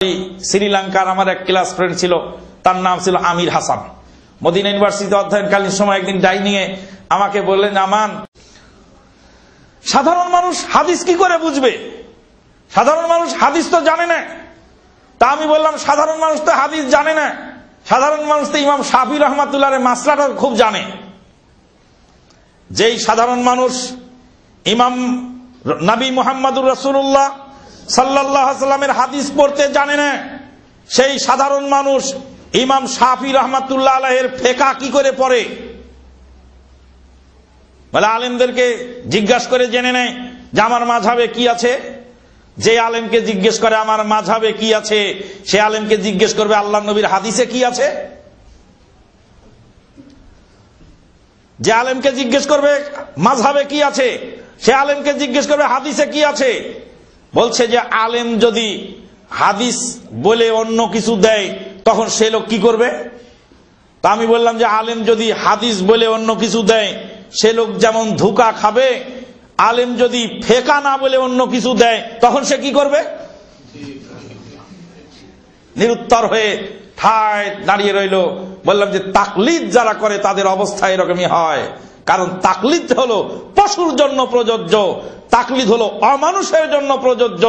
শ্রীলঙ্কার আমার এক ক্লাস ফ্রেন্ড ছিল, তার নাম ছিল আমির হাসান। মদিনা ইউনিভার্সিটি অধ্যয়নকালীন সময় একদিন ডাই নিয়ে আমাকে বললেন, আমান, সাধারণ মানুষ হাদিস কি করে বুঝবে? সাধারণ মানুষ হাদিস তো জানে না। তা আমি বললাম, সাধারণ মানুষ তো হাদিস জানে না। সাধারণ মানুষ তো ইমাম শাফি রহমাতুল্লাহ মাসলাটা খুব জানে। যেই সাধারণ মানুষ ইমাম নবী মোহাম্মদুর রসুল্লাহ সাল্লাহ সাল্লামের হাদিস পড়তে জানে না। সেই সাধারণ মানুষ ইমাম শাফি রহমাতুল্লাহ আলহের ফেকা কি করে পড়ে? বলে আলেমদেরকে জিজ্ঞাসা করে জেনে নেয় যে আমার মাঝাবে কি আছে? যে আলেমকে জিজ্ঞেস করে আমার মাঝাবে কি আছে? সে আলেমকে জিজ্ঞেস করবে আল্লাহ নবীর হাদিসে কি আছে? যে আলেমকে জিজ্ঞেস করবে, মাঝহাবে কি আছে? সে আলেমকে জিজ্ঞেস করবে, হাদিসে কি আছে? বলছে যে আলেম যদি হাদিস বলে অন্য কিছু দেয়, তখন সে লোক কি করবে? তা আমি বললাম যে আলেম যদি হাদিস বলে অন্য কিছু দেয়, সে লোক যেমন ধোকা খাবে, আলেম যদি ফেকা না বলে অন্য কিছু দেয়, তখন সে কি করবে? নিরুত্তর হয়ে ঠায় দাঁড়িয়ে রইল। বললাম যে তাকলিদ যারা করে, তাদের অবস্থা এরকমই হয়। কারণ তাকলিদ হলো পশুর জন্য প্রযোজ্য। তাকলিদ হলো অমানুষের জন্য প্রযোজ্য।